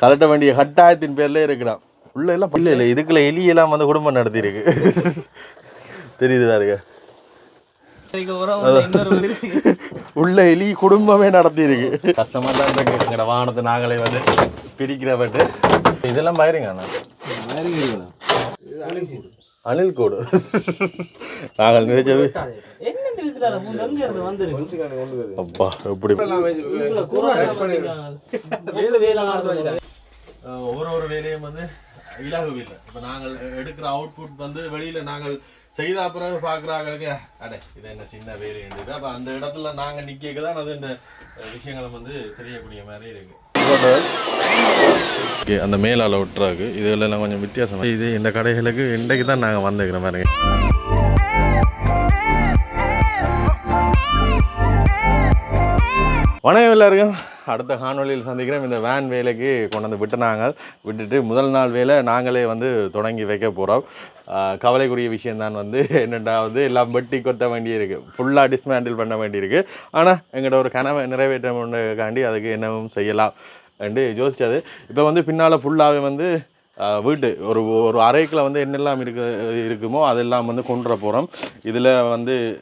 கலட்ட வேண்டிய கட்டாயத்தின் பேர்ல இருக்கிறான். உள்ள எல்லாம் இல்ல இல்ல இதுக்குள்ள எலியெல்லாம் வந்து குடும்பம் நடத்தி இருக்கு தெரியுது பாருங்க உள்ள எலி குடும்பமே நடத்தி இருக்கு கஷ்டமா தான் இருக்கு. எங்கட வாகனத்தை நாங்களே வந்து பிரிக்கிற பட்டு இதெல்லாம் அண்ணா அணில் கோடு. நாங்கள் நினைச்சது? அப்பா எப்படி ஒவ்வொரு ஒரு வேலையும் வந்து இலகுவில்லை இப்போ நாங்கள் எடுக்கிற அவுட்புட் வந்து வெளியில் நாங்கள் செய்த பிறகு பார்க்குறாங்களுக்கு அடே இது என்ன சின்ன வேலைன்றது அப்போ அந்த இடத்துல நாங்கள் நிற்க தான் அது இந்த விஷயங்களும் வந்து தெரியக்கூடிய மாதிரி இருக்கு ஓகே அந்த மேலால் விட்டுறாக்கு இதெல்லாம் கொஞ்சம் வித்தியாசம் இது இந்த கடைகளுக்கு இன்றைக்கு தான் நாங்கள் வந்துக்கிற மாதிரி வணக்கம் எல்லாருக்கும் அடுத்த காணொளியில் சந்திக்கிறோம் இந்த வேன் வேலைக்கு கொண்டு வந்து விட்டுனாங்க. விட்டுட்டு முதல் நாள் வேலை நாங்களே வந்து தொடங்கி வைக்க போகிறோம் கவலைக்குரிய விஷயந்தான் வந்து என்னென்னா வந்து எல்லாம் வெட்டி கொத்த வேண்டியிருக்கு. ஃபுல்லாக டிஸ்மேண்டில் பண்ண வேண்டியிருக்கு. ஆனால் எங்கள்கிட்ட ஒரு கனவை நிறைவேற்றக்காண்டி அதுக்கு என்னவும் செய்யலாம். என்று யோசிச்சது. இப்போ வந்து பின்னால் ஃபுல்லாகவே வந்து வீடு. வீட்டு ஒரு ஒரு அறைக்குள்ள வந்து என்னெல்லாம் இருக்கு இருக்குமோ அதெல்லாம் வந்து கொண்டுற போகிறோம் இதில் வந்து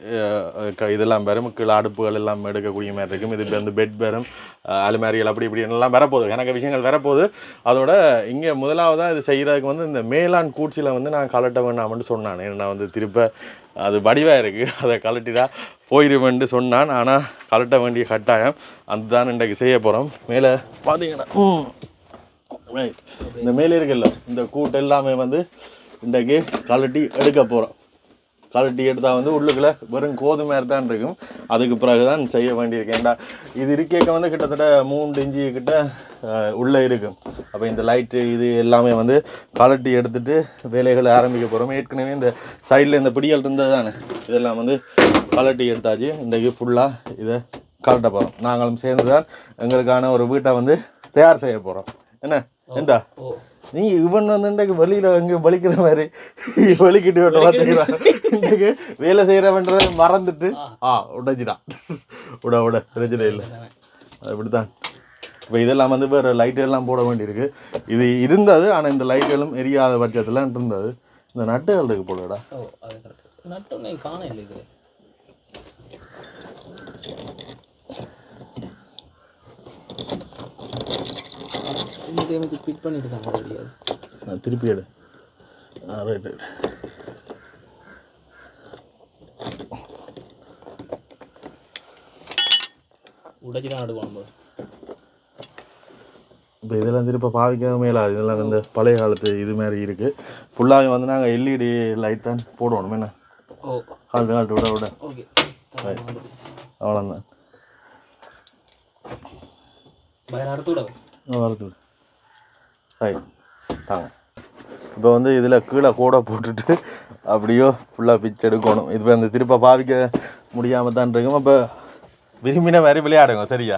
க- இதெல்லாம் வரும். கீழே அடுப்புகள் எல்லாம் எடுக்கக்கூடிய மாதிரி இருக்கும். இது வந்து பெட் வரும். அலுமாரிகள் அப்படி இப்படி எல்லாம் வரப்போகுது. எனக்கு விஷயங்கள் வரப்போகுது. அதோட இங்கே முதலாவதாக இது செய்கிறதுக்கு வந்து இந்த மேலாண் கூட்சியில் வந்து நான் கலட்ட வேண்டாம்னு சொன்னான். நான் வந்து திருப்ப அது வடிவாக இருக்குது அதை கலட்டிடா போயிடுவேன்ட்டு சொன்னான். ஆனால் கலட்ட வேண்டிய கட்டாயம். அதுதான் இன்றைக்கு செய்ய போகிறோம் மேலே பார்த்தீங்கன்னா இந்த மேலே இருக்குல்ல இந்த கூட்டு எல்லாமே வந்து இன்றைக்கு கலட்டி எடுக்க போகிறோம் கலட்டி எடுத்தால் வந்து உள்ளுக்குள்ளே வெறும் கோதுமை தான் இருக்கும். அதுக்கு பிறகு தான் செய்ய வேண்டியிருக்கேன் ஏண்டா இது இருக்கேக்க வந்து கிட்டத்தட்ட மூணு இஞ்சி கிட்ட உள்ளே இருக்கும். அப்போ இந்த லைட்டு இது எல்லாமே வந்து கலட்டி எடுத்துட்டு வேலைகளை ஆரம்பிக்க போகிறோம் ஏற்கனவே இந்த சைடில் இந்த பிடிகள் இருந்தது தானே இதெல்லாம் வந்து கலட்டி எடுத்தாச்சு. இன்றைக்கு ஃபுல்லாக இதை கலட்ட போகிறோம் நாங்களும் சேர்ந்து தான் எங்களுக்கான ஒரு வீட்டை வந்து தயார் செய்ய போகிறோம் என்ன? ஏண்டா. நீ இவன் வந்து இன்றைக்கு வெளியில எங்க வலிக்கிற மாதிரி வலிக்கிட்டு விட்டு பார்த்தீங்களா இன்றைக்கு வேலை செய்யறவன்றதை மறந்துட்டு. ஆ. உடைஞ்சிடான் உட உட பிரச்சனை இல்லை. அப்படித்தான் இப்போ இதெல்லாம் வந்து வேறு லைட் எல்லாம் போட வேண்டியிருக்கு. இது இருந்தது ஆனால் இந்த லைட்டுகளும் எரியாத பட்சத்தில் இருந்தது. இந்த நட்டுகள் இருக்கு போலடா. நட்டோன்னே காண இல்லை இது. இது எனக்கு ஃபிட் பண்ணியிருக்காங்க முடியாது. நான் திருப்பி எடு. ரைட் ரைட் உடைச்சு தான் எடுக்கணும் போல. இப்போ இதெல்லாம் திருப்ப பாவிக்கவே மேலாது இதெல்லாம் வந்து பழைய காலத்து இது மாதிரி இருக்குது ஃபுல்லாக வந்து நாங்கள் எல்இடி லைட் தான் போடுவோம் என்ன? ஓ. கால் கால்ட்டு விட விட ஓகே. அவ்வளோதான் அடுத்து விட வரது ஹாய். தாங்க. இப்போ வந்து இதில் கீழே கூட போட்டுட்டு அப்படியோ ஃபுல்லாக பிச் எடுக்கணும். இது வந்து திருப்ப பாவிக்க முடியாமல் தான் இருக்கும். அப்போ விரும்பின மாதிரி விளையாடுங்க சரியா?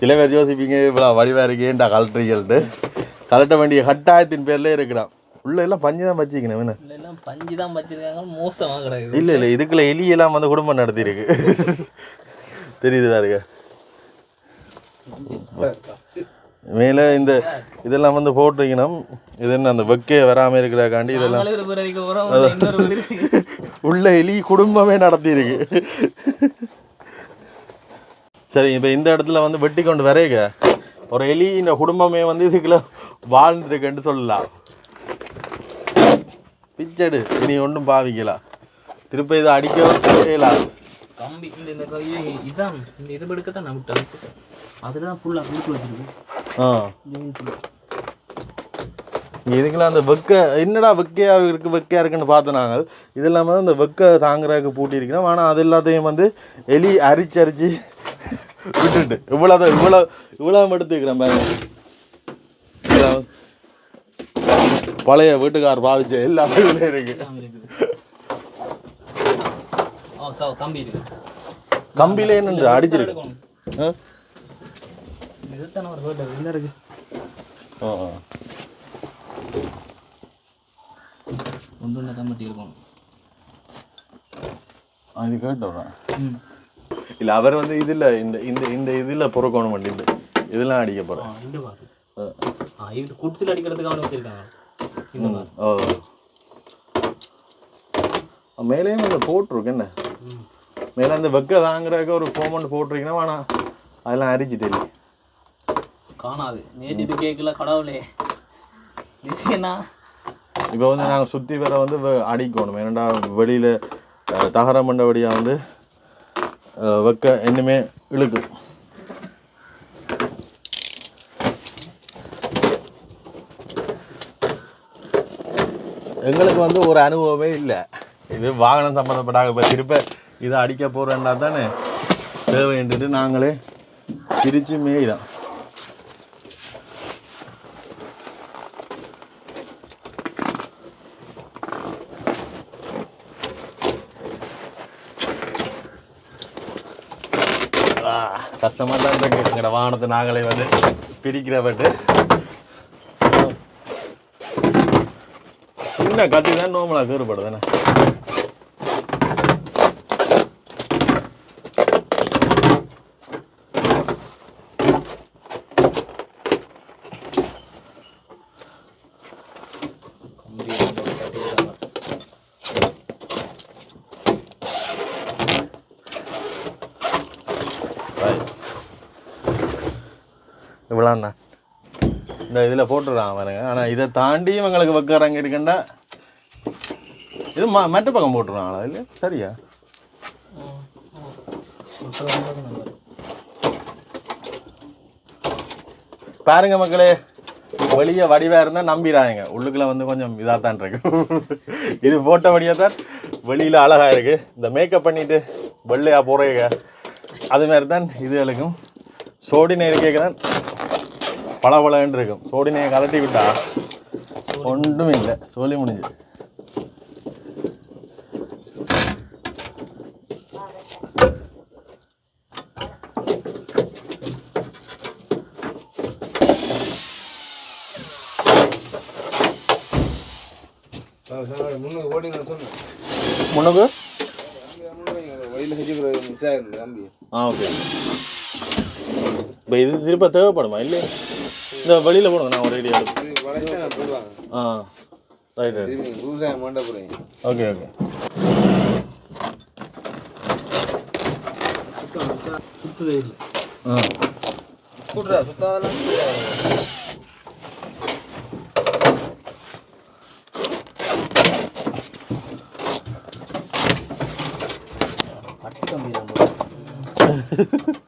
சில பேர் யோசிப்பீங்க இவ்வளோ வடிவாக இருக்கேன்டா கலட்டுறீங்கள்ட்டு கலட்ட வேண்டிய கட்டாயத்தின் பேர்ல இருக்கிறான். உள்ள எல்லாம் பஞ்சு தான் வச்சுக்கணும் எல்லாம் பஞ்சு தான் வச்சிருக்காங்க மோசமாக கிடக்குது. இல்லை இல்லை இதுக்குள்ள எலியெல்லாம் வந்து குடும்பம் நடத்தியிருக்கு. தெரியுது பாருங்க. மேலே இந்த இதெல்லாம் வந்து போட்டு வைக்கணும். இது என்ன அந்த வெக்கே வராமல் இருக்கிறக்காண்டி இதெல்லாம் உள்ள எலி குடும்பமே நடத்தியிருக்கு. சரி இப்போ இந்த இடத்துல வந்து வெட்டி கொண்டு வரைக ஒரு எலி இந்த குடும்பமே வந்து இதுக்குள்ள வாழ்ந்துருக்குன்னு சொல்லலாம். பிச்சடு இனி ஒன்றும் பாவிக்கலாம் திருப்ப இதை அடிக்க செய்யலாம். கம்பி இந்த இதான் இந்த இது எடுக்கத்தான் நான் விட்டேன். அதில் தான் ஃபுல்லாக கொடுத்து வச்சிருக்கு. ஆ. ஜெயின் இதுக்கெல்லாம் அந்த வெக்க என்னடா வெக்கையா இருக்கு வெக்கையா இருக்குன்னு பார்த்தோம் நாங்கள். இது இல்லாமல் அந்த வெக்க தாங்குறதுக்கு பூட்டி இருக்கிறோம் ஆனால் அது எல்லாத்தையும் வந்து எலி அரிச்சு அரிச்சு விட்டுட்டு. இவ்வளோ இவ்வளோ இவ்வளோ எடுத்துக்கிறேன் பாருங்க. பழைய வீட்டுக்கார் பாவிச்ச எல்லாமே இதுல இருக்கு. இருக்குது. கம்பியில என்ன அடிச்சிருக்கு. இதுதானே ஒரு ஹோட்டல் இல்லை இருக்கு. ஒன்று இருக்கணும் ஆ, இது கேட்டோம் ம். இல்ல அவர் வந்து இதுல இந்த இந்த இந்த இதுல பொறுக்கணும் இந்த இதெல்லாம் அடிக்க போகிறேன் ஆ இந்த பாரு. ஆ. இது குட்ஸில் அடிக்கிறதுக்கு அவனு வச்சிருக்காங்க. இந்த மாதிரி ஓ மேலேயும் அந்த போட்டிருக்கு என்ன. மேலே அந்த வெக்க தாங்குறதுக்கு ஒரு ஃபோமண்ட் போட்டிருக்கீங்கன்னா வேணாம். அதெல்லாம் அரிச்சிட்டு இல்லை. காணாது. நேற்று இது கேட்கல கடவுளே. நிச்சயம்னா இப்போ வந்து நாங்கள் சுற்றி வர வந்து அடிக்கணும். ஏன்னா வெளியில் தகர மண்டபடியாக வந்து வைக்க இன்னுமே இழுக்கும் எங்களுக்கு வந்து ஒரு அனுபவமே இல்லை. இது வாகனம் சம்மந்தப்பட்டாங்க இப்போ திருப்ப இதை அடிக்க போகிறேன்னா தானே தேவைன்ட்டு நாங்களே பிரித்து மேய்தான் கஷ்டமாக தான் இருக்கு எங்களோட வாகனத்தை நாங்களே வந்து பிரிக்கிறப்பட்டு சின்ன கத்தி தான் நோமலாக கேறுபடுதுண்ணே இவ்வளோண்ணா இந்த இதில் போட்டுடுறான் பாருங்க ஆனால் இதை தாண்டி இவங்களுக்கு வைக்கிறாங்க இருக்குண்டா. இது ம மற்ற பக்கம் போட்டுருவாங்களா இல்லை? சரியா? பாருங்க மக்களே வெளியே வடிவா இருந்தால் நம்பிடாங்க உள்ளுக்குள்ள வந்து கொஞ்சம் இதாக தான் இருக்கு. இது போட்டபடியே தான் வெளியில் அழகா இருக்கு. இந்த மேக்கப் பண்ணிட்டு வெள்ளையா போறீங்க. அது மாதிரி தான் இதுகளுக்கும் சோடினை இருக்க தான் பளபளன்னு இருக்கும். சோடினையை கலட்டி விட்டா ஒன்றும் இல்லை. சொல்லி முடிஞ்சு முன்னுக்கு? ஆ ஓகே. இப்போ இது திரும்ப தேவைப்படுமா? இல்லை இந்த வெளியில் போடுங்க நான் ஒரு ஐடியா ஆ ரைட் ரைட் ஓகே ஓகே. ஆ. கம்பி தான் போடுறேன்.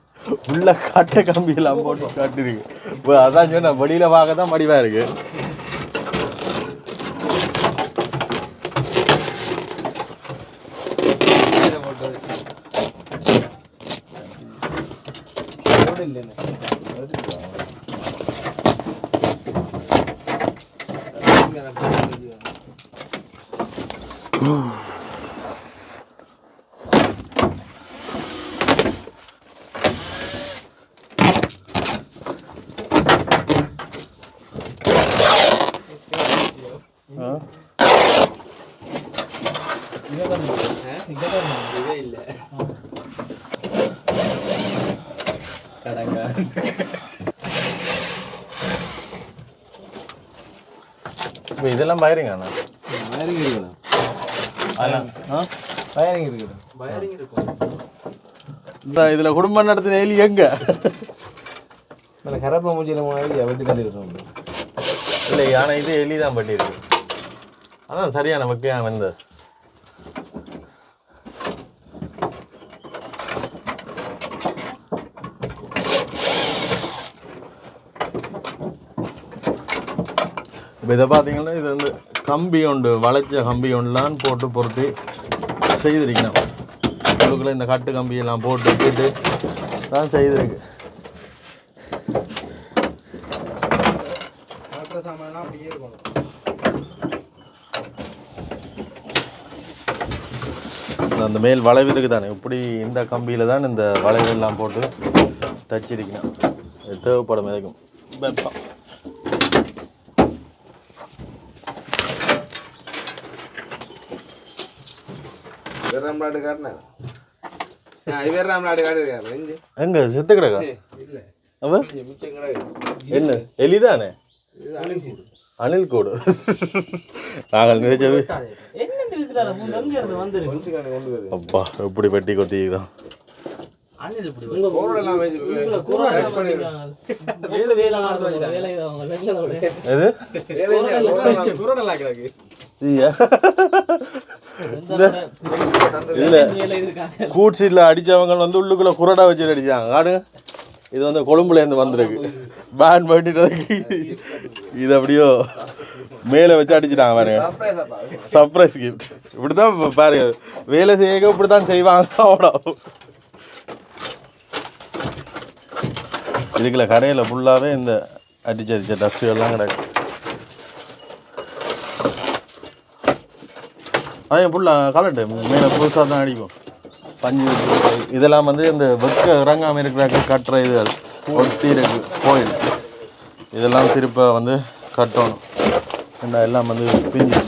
உள்ள காட்ட கம்பியெல்லாம் போட்டு காட்டிருக்கு இப்போ அதான் சொன்னேன் வெளியில் பார்க்க தான் மடிவாக இருக்கு. ஆ இதே இல்லை கடங்க இப்போ இதெல்லாம் பயிருங்க அண்ணா வயரிங் இருக்குண்ணா அதெல்லாம் ஆ? வயரிங் இருக்குண்ணா வயரிங் இருக்கும் இந்த இதில் குடும்பம் நடத்தின எலி எங்க? நல்ல கரப்பை மூச்சியில் போனால் வெட்டி இருக்கணும் இல்லை ஆனால் இது எலி தான் பண்ணியிருக்கு அதான் சரியான வக்கையான வந்து. இப்போ இதை பார்த்தீங்கன்னா இது வந்து கம்பி உண்டு வளைச்ச கம்பி ஒன்றுலாம் போட்டு பொருத்தி செய்திருக்கணும். உள்ளுக்குள்ள இந்த கட்டு கம்பியெல்லாம் போட்டு வச்சுட்டு தான் செய்திருக்கு. அந்த மேல் வளைவு இருக்குது தானே இப்படி இந்த கம்பியில் தான் இந்த வளைவு எல்லாம் போட்டு தச்சிருக்கணும். இது தேவைப்படும் எதுக்கும்? வெப்பம். வெறாம்லாடு காட்டினேன் வேறாம் நாடு காட்டிருக்காரு எங்க செத்து கிடக்கா இல்லை. என்ன எலிதானே? அணில் கோடு. நாங்கள் நினைச்சது அப்பா எப்படி அவங்க ரெகுலரோட. எது? குரோடெல்லாம் கிடக்கு ஐயா. இந்த இதுல வேலை இருக்காங்க. கூட் சீட்ல அடிச்சவங்க வந்து உள்ளுக்குள்ள குரடா வச்சு அடிச்சாங்க. காடுங்க இது வந்து கொழும்புல இருந்து வந்திருக்கு. பேன் பண்ணிட்டதுக்கு. இது அப்படியோ மேலே வச்சு அடிச்சிட்டாங்க பாருங்க. சர்ப்ரைஸ் கிஃப்ட் இப்படிதான் பாருங்க. வேலை செய்ய இப்படித்தான் செய்வாங்க. அவ்வளோ. இதுக்குள்ள கரையில் ஃபுல்லாகவே இந்த அடிச்ச அடிச்ச டஸ்ட் எல்லாம் கிடக்கு. அதே புள்ள கலட்டு மேலே புதுசாக தான் அடிக்கும். பஞ்சு இதெல்லாம் வந்து இந்த வெக்க இறங்காமல் இருக்கிற கட்டுற இது ஒட்டி இருக்கு. கோயில். இதெல்லாம் திருப்ப வந்து கட்டணும். ஏன்னா எல்லாம் வந்து பிஞ்சு.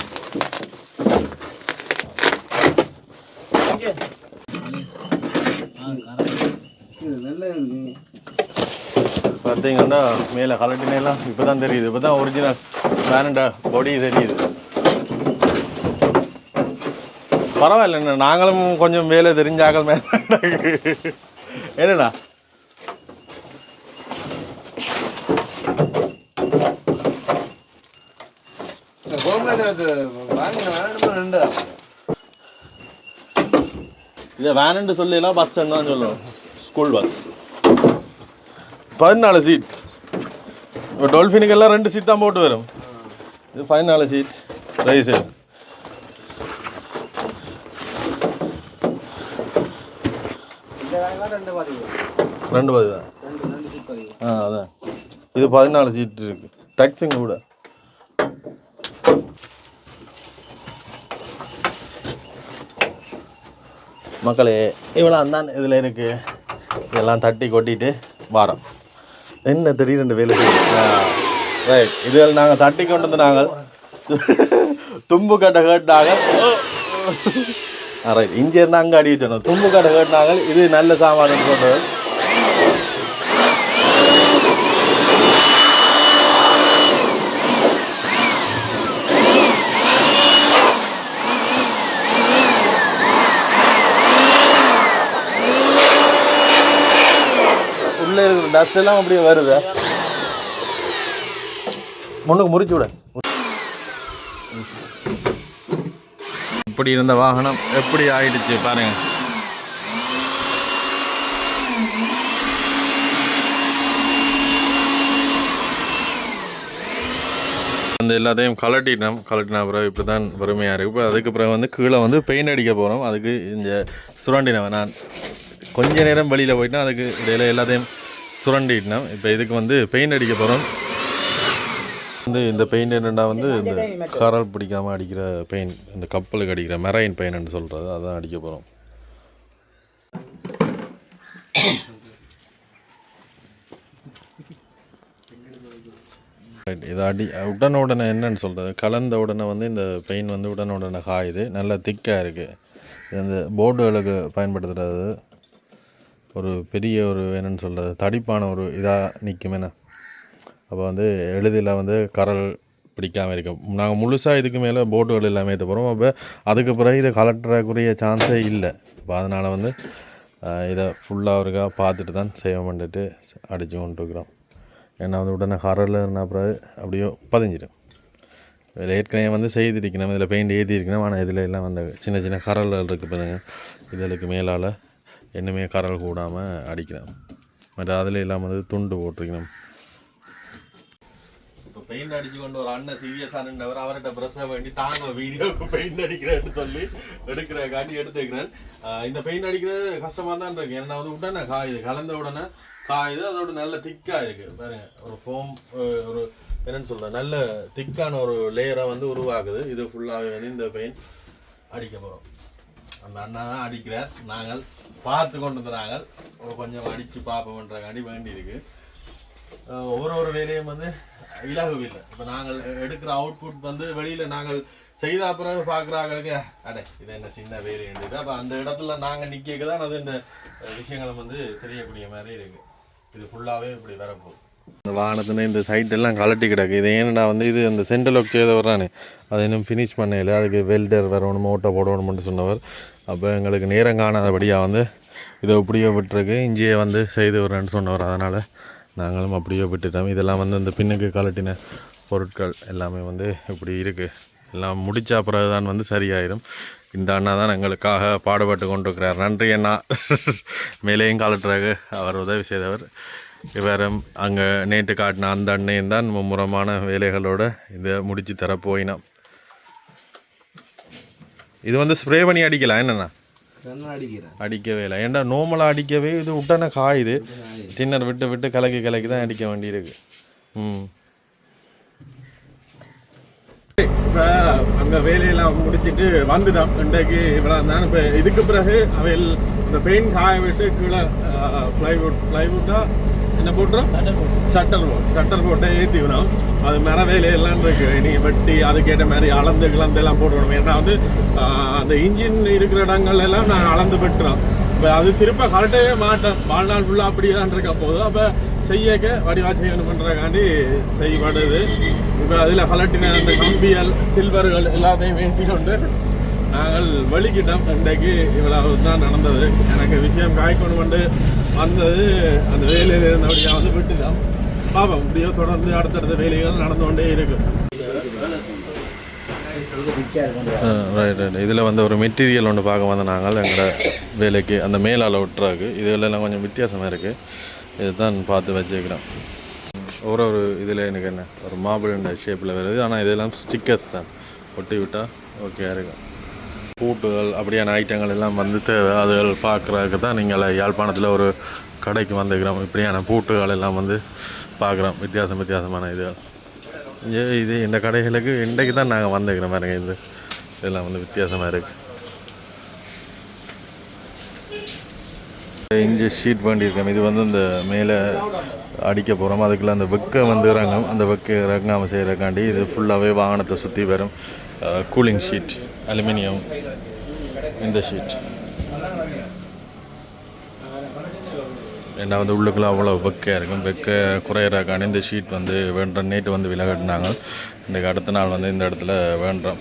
பார்த்தீங்கன்னா மேலே கலட்டினெல்லாம் இப்போ தான் தெரியுது. இப்போ தான் ஒரிஜினல் பேனண்டா பொடி தெரியுது. பரவாயில்ல நாங்களும் கொஞ்சம் வேலை தெரிஞ்சாக்கள் ரெண்டு. இதை வேனண்டு சொல்லலாம் பஸ் தான் சொல்லுவோம். ஸ்கூல் பஸ் பதினாலு சீட் இப்போ டொல்ஃபினுக்கெல்லாம் ரெண்டு சீட் தான் போட்டு வரும். இது பதினாலு சீட் ரைஸ் இந்த வாங்கினா ரெண்டு பாதி தான்? ஆ அதான். இது பதினாலு சீட் இருக்கு. டேக்ஸிங்க கூட. மக்களே இவ்வளோ தான் இதில் இருக்கு. இதெல்லாம் தட்டி கொட்டிட்டு வாரம். என்ன திடீர்னு ரெண்டு வேலை ரைட் இதில் நாங்கள் தட்டி கொண்டு வந்து நாங்கள் தும்பு கட்டை கேட்டாங்க. ரைட் இங்கே இருந்து அங்கே அடி வச்சோம் தும்பு கடை கேட்டாங்க இது நல்ல சாமான் கொண்டு உள்ள இருக்கிற டஸ்ட் எல்லாம் அப்படியே வருது. முன்னுக்கு முறிச்சு விட. இப்படி இருந்த வாகனம் எப்படி ஆயிடுச்சு பாருங்க. அந்த எல்லாத்தையும் கலட்டிட்டோம் கலட்டின பிறகு இப்படி தான் வறுமையாக இருக்குது இப்போ அதுக்கு பிறகு வந்து கீழே வந்து பெயிண்ட் அடிக்க போகிறோம் அதுக்கு இந்த சுரண்டினவன் நான் கொஞ்ச நேரம் வெளியில் போயிட்டேன். அதுக்கு இடையில எல்லாத்தையும் சுரண்டிட்டேன் இப்போ இதுக்கு வந்து பெயிண்ட் அடிக்க போகிறோம் வந்து இந்த பெயிண்ட் என்னென்னா வந்து இந்த கரல் பிடிக்காமல் அடிக்கிற பெயிண்ட் இந்த கப்பலுக்கு அடிக்கிற மெரைன் பெயின்னு சொல்கிறது அதான் அடிக்க போகிறோம். இது அடி உடனே உடனே என்னன்னு சொல்கிறது கலந்த உடனே வந்து இந்த பெயின் வந்து உடனே உடனே காயுது நல்லா திக்காக இருக்குது இது அந்த போர்டுகளுக்கு பயன்படுத்துகிறது ஒரு பெரிய ஒரு என்னன்னு சொல்கிறது தடிப்பான ஒரு இதாக நிற்குமேண்ணா அப்போ வந்து எளிதில் வந்து கரல் பிடிக்காமல் இருக்கும் நாங்கள் முழுசாக இதுக்கு மேலே போட்டுகள் எல்லாமே ஏற்ற போகிறோம் அப்போ அதுக்கு பிறகு இதை கலட்டுறக்குரிய சான்ஸே இல்லை. இப்போ அதனால் வந்து இதை ஃபுல்லாக ஒருக்கா பார்த்துட்டு தான் சேவ் பண்ணிட்டு அடித்து கொண்டுருக்குறோம். ஏன்னா வந்து உடனே கரலில் பிறகு அப்படியோ பதிஞ்சிடும் இதில் ஏற்கனவே வந்து செய்திருக்கணும் இதில் பெயிண்ட் ஏற்றிருக்கணும் ஆனால் இதில் எல்லாம் வந்து சின்ன சின்ன கரல்கள் இருக்குது பாருங்க. இதற்கு மேலால் என்னமே கரல் கூடாமல் அடிக்கிறேன் மற்ற அதில் எல்லாம் வந்து துண்டு போட்டிருக்கணும் பெயிண்ட் அடிச்சு கொண்டு ஒரு அண்ணன் சீரியஸாக நின்றவர் அவர்கிட்ட பிரஸ் வேண்டி தாங்க வீடியோவுக்கு பெயிண்ட் அடிக்கிறேன்னு சொல்லி எடுக்கிற காட்டி எடுத்துக்கிறேன் இந்த பெயிண்ட் அடிக்கிறது கஷ்டமாக தான் இருக்கு. என்ன வந்து உடனே காயுது. கலந்த உடனே காயுது. அதோட நல்ல திக்காக இருக்கு. பாருங்க ஒரு ஃபோம் ஒரு என்னன்னு சொல்ற நல்ல திக்கான ஒரு லேயரை வந்து உருவாக்குது இது ஃபுல்லாகவே வந்து இந்த பெயிண்ட் அடிக்க போகிறோம் அந்த அண்ணா தான் அடிக்கிறார். நாங்கள் பார்த்து கொண்டு நாங்கள் ஒரு கொஞ்சம் அடித்து பார்ப்போம்ன்றக்காண்டி வேண்டி இருக்கு ஒவ்வொரு ஒரு வேலையும் வந்து இலகுவில்லை. இப்போ நாங்கள் எடுக்கிற அவுட்புட் வந்து வெளியில் நாங்கள் செய்த பிறகு பார்க்குறாங்களுக்கு அடே இது என்ன சின்ன வேலைன்றது அப்போ அந்த இடத்துல நாங்கள் நிற்க தான் அது இந்த விஷயங்களை வந்து தெரியக்கூடிய மாதிரி இருக்குது இது ஃபுல்லாகவே இப்படி வரப்போகுது. இந்த வாகனத்துல இந்த சைட் எல்லாம் கலட்டி கிடக்கு. இது ஏன்னா வந்து இது அந்த சென்டர் ஒர்க் செய்த வர்றானே அதை இன்னும் ஃபினிஷ் பண்ணல அதுக்கு வெல்டர் வரணும் ஓட்டை போடணும்னு சொன்னவர். அப்போ எங்களுக்கு நேரம் காணாதபடியாக வந்து இதை இப்படியே விட்டுருக்கு வந்து செய்து வர்றேன்னு சொன்னவர். அதனால் நாங்களும் அப்படியே விட்டுட்டோம். இதெல்லாம் வந்து இந்த பின்னுக்கு கலட்டின பொருட்கள் எல்லாமே வந்து இப்படி இருக்குது எல்லாம் முடித்த பிறகு தான் வந்து சரியாயிடும் இந்த அண்ணா தான் எங்களுக்காக பாடுபட்டு கொண்டிருக்கிறார். நன்றி அண்ணா. மேலேயும் கலட்டுறாங்க அவர் உதவி செய்தவர். இவரும் அங்கே நேற்று காட்டின அந்த அண்ணையும் தான் மும்முரமான வேலைகளோட இதை முடித்து தர போயினான் இது வந்து ஸ்ப்ரே பண்ணி அடிக்கலாம். என்னண்ணா? அடிக்கவே இல்லை. ஏன்டா நோமலாக அடிக்கவே இது உடனே காயுது. டின்னர் விட்டு விட்டு கலக்கி கலக்கி தான் அடிக்க வேண்டியிருக்கு. ம். இப்போ அங்கே வேலையெல்லாம் முடிச்சிட்டு வந்துட்டோம். இன்றைக்கு இவ்வளோ தான் இப்போ இதுக்கு பிறகு அவையில் இந்த பெயிண்ட் காய விட்டு கீழே ஃப்ளைவுட் ஃப்ளைவுட்டா என்ன போட்டுரும் ஷட்டர் போட் ஷட்டர் போட்டை ஏற்றி விடும் அது மர வேலையெல்லாம் இருக்கு. நீங்கள் வெட்டி அதுக்கேற்ற மாதிரி அளந்து கிளந்து எல்லாம் போட்டுவிடும் ஏன்னா வந்து அந்த இன்ஜின் இருக்கிற இடங்கள் எல்லாம் நான் அளந்து விட்டுறோம். இப்போ அது திரும்ப கரெக்டாகவே மாட்டேன். வாழ்நாள் ஃபுல்லாக அப்படியே தான் இருக்க போதும் அப்போ செய்யக்க வடிவா பண்ணுறக்காண்டி செய்யப்படுது. இப்போ அதில் கலட்டின அந்த கம்பியல் சில்வர்கள் எல்லாத்தையும் ஏற்றி கொண்டு நாங்கள் வலிக்கிட்டோம். இன்றைக்கு இவ்வளவு தான் நடந்தது. எனக்கு விஷயம் காய்க்கணும் கொண்டு வந்தது அந்த வேலையில் இருந்தபடியாக வந்து விட்டுட்டோம் பாப்போம் இப்படியோ தொடர்ந்து அடுத்தடுத்த வேலைகள் நடந்து கொண்டே இருக்கும் ரைட் ரைட் இதில் வந்து ஒரு மெட்டீரியல் ஒன்று பார்க்க வந்த நாங்கள் எங்களோட வேலைக்கு அந்த மேலால் விட்டுறாக்கு இதுலலாம் கொஞ்சம் வித்தியாசமாக இருக்குது இதுதான் பார்த்து வச்சுக்கிறோம் ஒரு ஒரு இதில் எனக்கு என்ன ஒரு மாபிள ஷேப்பில் வருது ஆனால் இதெல்லாம் ஸ்டிக்கர்ஸ் தான் ஒட்டி விட்டால் ஓகே இருக்கும் பூட்டுகள் அப்படியான ஐட்டங்கள் எல்லாம் வந்து தேவை. அதுகள் பார்க்குறதுக்கு தான் நீங்கள் யாழ்ப்பாணத்தில் ஒரு கடைக்கு வந்துக்கிறோம் இப்படியான பூட்டுகள் எல்லாம் வந்து பார்க்குறோம். வித்தியாசம் வித்தியாசமான இதுகள் ஏ இது இந்த கடைகளுக்கு இன்றைக்கு தான் நாங்கள் வந்துக்கிறோம் பாருங்க. இது இதெல்லாம் வந்து வித்தியாசமாக இருக்குது இங்கே ஷீட் பண்ணியிருக்கோம் இது வந்து இந்த மேலே அடிக்க போகிறோம் அதுக்குள்ளே அந்த வெக்க வந்து இறங்கும். அந்த வெக்க இறங்காமல் செய்கிறக்காண்டி இது ஃபுல்லாகவே வாகனத்தை சுற்றி வரும். கூலிங் ஷீட் அலுமினியம் இந்த ஷீட் ஏன்னா வந்து உள்ளுக்குள்ள அவ்வளோ வெக்கையாக இருக்கும். வெக்க குறையிறக்கான இந்த ஷீட் வந்து வேண்ட நேற்று வந்து விலகட்டினாங்க இன்றைக்கு அடுத்த நாள் வந்து இந்த இடத்துல வேண்டாம்.